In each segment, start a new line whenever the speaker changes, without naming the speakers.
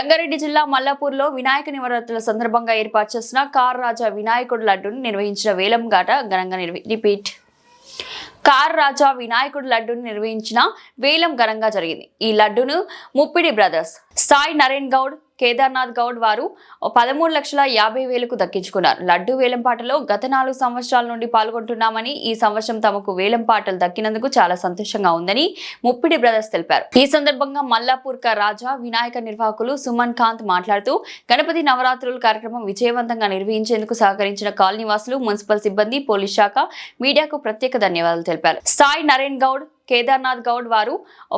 రంగారెడ్డి జిల్లా మల్లాపూర్లో వినాయక నివరాత్రుల సందర్భంగా ఏర్పాటు చేసిన కార్ రాజా వినాయకుడు లడ్డును నిర్వహించిన వేలం ఘాట ఘనంగా నిర్వ రిపీట్. కార్ రాజా వినాయకుడు లడ్డును నిర్వహించిన వేలం ఘనంగా జరిగింది. ఈ లడ్డును ముప్పిడి బ్రదర్స్ సాయి నరేన్ గౌడ్ కేదార్నాథ్ గౌడ్ వారు పదమూడు లక్షల యాభై వేలకు దక్కించుకున్నారు. లడ్డు వేలంపాటలో గత నాలుగు సంవత్సరాల నుండి పాల్గొంటున్నామని ఈ సంవత్సరం తమకు వేలంపాటలు దక్కినందుకు చాలా సంతోషంగా ఉందని ముప్పిడి బ్రదర్స్ తెలిపారు. ఈ సందర్భంగా మల్లాపూర్ రాజా వినాయక నిర్వాహకులు సుమన్ కాంత్ మాట్లాడుతూ గణపతి నవరాత్రుల కార్యక్రమం విజయవంతంగా నిర్వహించేందుకు సహకరించిన కాలనీవాసులు మున్సిపల్ సిబ్బంది పోలీస్ శాఖ మీడియాకు ప్రత్యేక ధన్యవాదాలు తెలిపారు. సాయి నరేన్ గౌడ్ కేదార్నాథ్ గౌడ్ వారు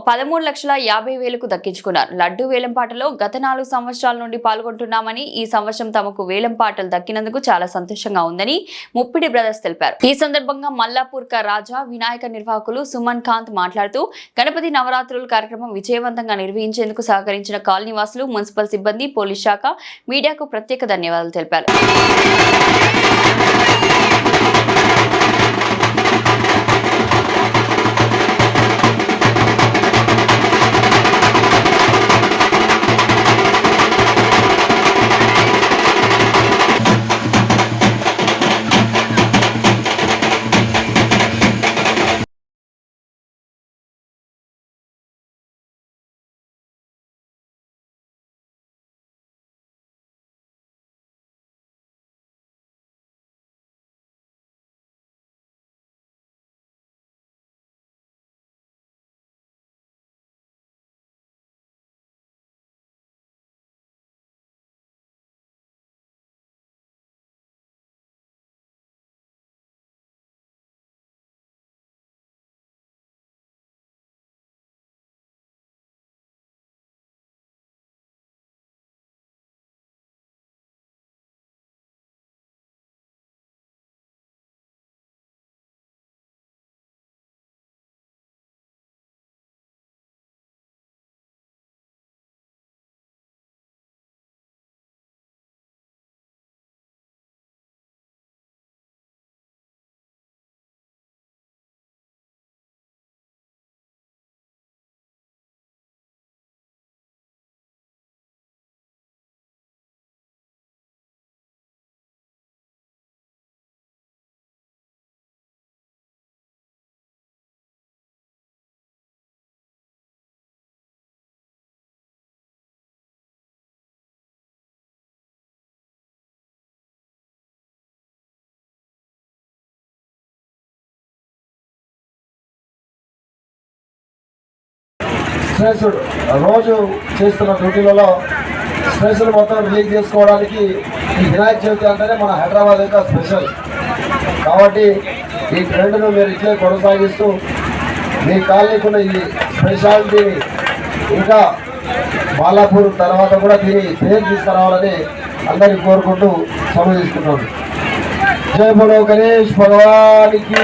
పదమూడు లక్షల యాభై వేలకు దక్కించుకున్నారు. లడ్డు వేలంపాటలో గత నాలుగు సంవత్సరాల నుండి పాల్గొంటున్నామని ఈ సంవత్సరం తమకు వేలంపాటలు దక్కినందుకు చాలా సంతోషంగా ఉందని ముప్పిడి బ్రదర్స్ తెలిపారు. ఈ సందర్భంగా మల్లాపూర్క రాజా వినాయక నిర్వాహకులు సుమన్ కాంత్ మాట్లాడుతూ గణపతి నవరాత్రుల కార్యక్రమం విజయవంతంగా నిర్వహించేందుకు సహకరించిన కాలనీవాసులు మున్సిపల్ సిబ్బంది పోలీస్ శాఖ మీడియాకు ప్రత్యేక ధన్యవాదాలు తెలిపారు.
స్నేహితుడు. రోజు చేస్తున్న డ్యూటీలలో స్ట్రెస్ మొత్తం రిలీజ్ చేసుకోవడానికి ఈ వినాయక చవితి అంటేనే మన హైదరాబాద్ యొక్క స్పెషల్. కాబట్టి ఈ ట్రెండ్ను మీరు ఇట్లే కొనసాగిస్తూ మీ కాలనీకున్న ఈ స్పెషాలిటీని ఇంకా బాలాపూర్ తర్వాత కూడా దీన్ని పేరు తీసుకురావాలని అందరికీ కోరుకుంటూ సమయం తీసుకుంటాను జై గణేష్ భగవానికి!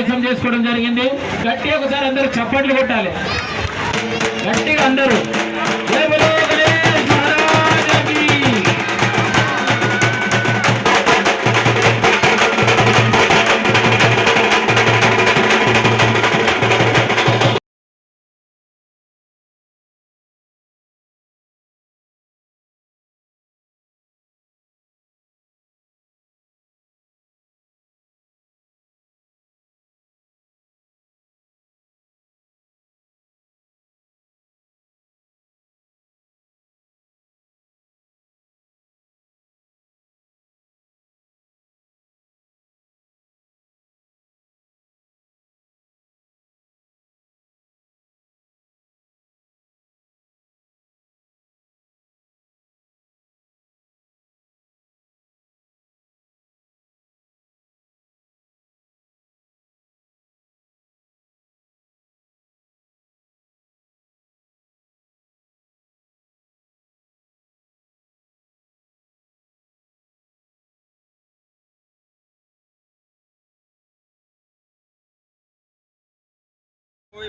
ఇది చేసుకోవడం జరిగింది. గట్టిగా ఒకసారి అందరూ చప్పట్లు కొట్టాలి. గట్టిగా అందరూ.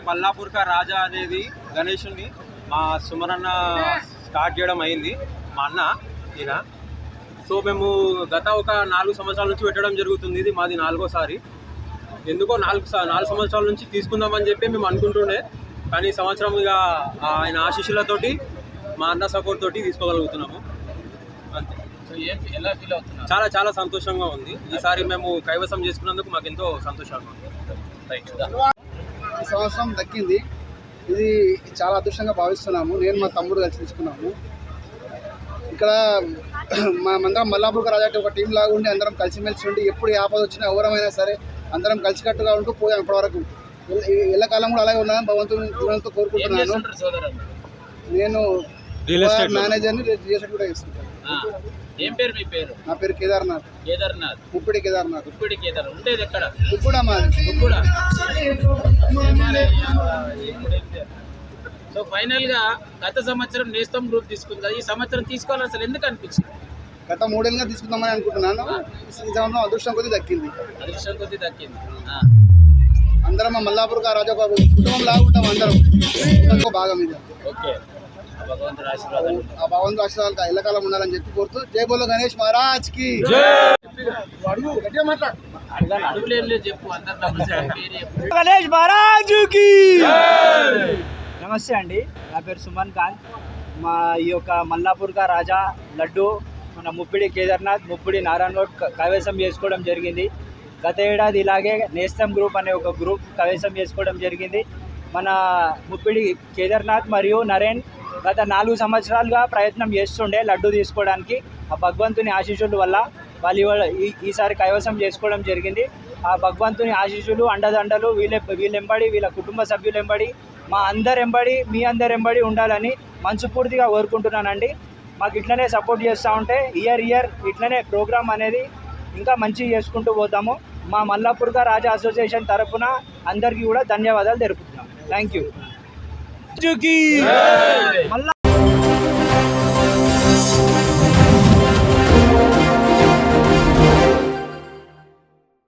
మల్లాపూర్ కా రాజా అనేది గణేషుని మా సుమరన్న స్టార్ట్ చేయడం అయింది. మా అన్న ఈయన. సో మేము గత ఒక నాలుగు సంవత్సరాల నుంచి పెట్టడం జరుగుతుంది. ఇది మాది నాలుగోసారి. ఎందుకో నాలుగు నాలుగు సంవత్సరాల నుంచి తీసుకుందామని చెప్పి మేము అనుకుంటుండే. కానీ సంవత్సరం ఇక ఆయన ఆశీస్సులతోటి మా అన్న సపోర్ట్ తోటి తీసుకోగలుగుతున్నాము. అంతే.
సో ఏం ఎలా ఫీల్ అవుతున్నారు?
చాలా చాలా సంతోషంగా ఉంది. ఈసారి మేము కైవసం చేసుకున్నందుకు మాకు ఎంతో సంతోషంగా ఉంది.
ఈ సంవత్సరం దక్కింది. ఇది చాలా అదృష్టంగా భావిస్తున్నాము. నేను మా తమ్ముడు కలిసి తీసుకున్నాము. ఇక్కడ మా అందరం మల్లాపూర్ రాజాటి ఒక టీం లాగా ఉండి అందరం కలిసిమెలిసి ఉండి ఎప్పుడు ఆపద వచ్చినా ఎవరమైనా సరే అందరం కలిసికట్టుగా ఉంటూ పోయాం ఇప్పటివరకు. ఎల్ల- ఎల్లకాలం కూడా అలాగే ఉన్నాను భగవంతుని
ఏం
కోరుకుంటున్నాను నేను
Real estate లో.
మేనేజర్ని రియల్ ఎస్టేట్ కూడా చేస్తుంటాను
ఏం పేరు మీ పేరు?
నా పేరు కేదార్నాథ్.
కేదార్నాథ్.
ముప్పిడి కేదార్నాథ్.
ఉప్పిడి కేదార్ ఉండేది ఎక్కడ?
కూడా మాది.
కూడా సో ఫైనల్గా గత సంవత్సరం నేస్తం గ్రూప్ తీసుకుంది? కదా, ఈ సంవత్సరం తీసుకోవాలి అసలు ఎందుకు అనిపించింది?
గత మూడేళ్ళుగా తీసుకుందామని అనుకుంటున్నాను. ఈ సంవత్సరం అదృష్టం కొద్ది దక్కింది.
అదృష్టం కొద్ది దక్కింది.
అందరం మల్లాపూర్ రాజా కుటుంబం లాగా ఉంటాం అందరం. ఇంకో భాగం ఇది.
ఓకే. భగవంతుడు
ఆ ఆశీర్వాదాలు ఎల్లకాలం ఉండాలని చెప్పి కోరుతూ జై బోలో గణేష్
మహారాజ్కి.
గణేష్ మహారాజు కి నమస్తే అండి నా పేరు సుమన్ కాంత్ మా ఈ యొక్క మల్లాపూర్గా రాజా లడ్డు మన ముప్పిడి కేదార్నాథ్ ముప్పిడి నారాయణ రోడ్ క- కైవసం చేసుకోవడం జరిగింది. గత ఏడాది ఇలాగే నేస్తం గ్రూప్ అనే ఒక గ్రూప్ కైవసం చేసుకోవడం జరిగింది. మన ముప్పిడి కేదార్నాథ్ మరియు నరేన్ గత నాలుగు సంవత్సరాలుగా ప్రయత్నం చేస్తుండే లడ్డు తీసుకోవడానికి ఆ భగవంతుని ఆశీస్సుల వల్ల వాళ్ళు ఈ- ఈసారి కైవసం చేసుకోవడం జరిగింది. ఆ భగవంతుని ఆశీస్సులు అండదండలు వీళ్ళ వీళ్ళెంబడి వీళ్ళ కుటుంబ సభ్యులెంబడి మా అందరెంబడి మీ అందరెంబడి ఉండాలని మనస్ఫూర్తిగా కోరుకుంటున్నానండి. మాకు ఇట్లనే సపోర్ట్ చేస్తూ ఉంటే ఇయర్ ఇయర్ ఇట్లనే ప్రోగ్రామ్ అనేది ఇంకా మంచిగా చేసుకుంటూ పోతాము. మా మల్లాపూర్గా రాజా అసోసియేషన్ తరఫున అందరికీ కూడా ధన్యవాదాలు తెలుపుతున్నాం. Thank you. 저기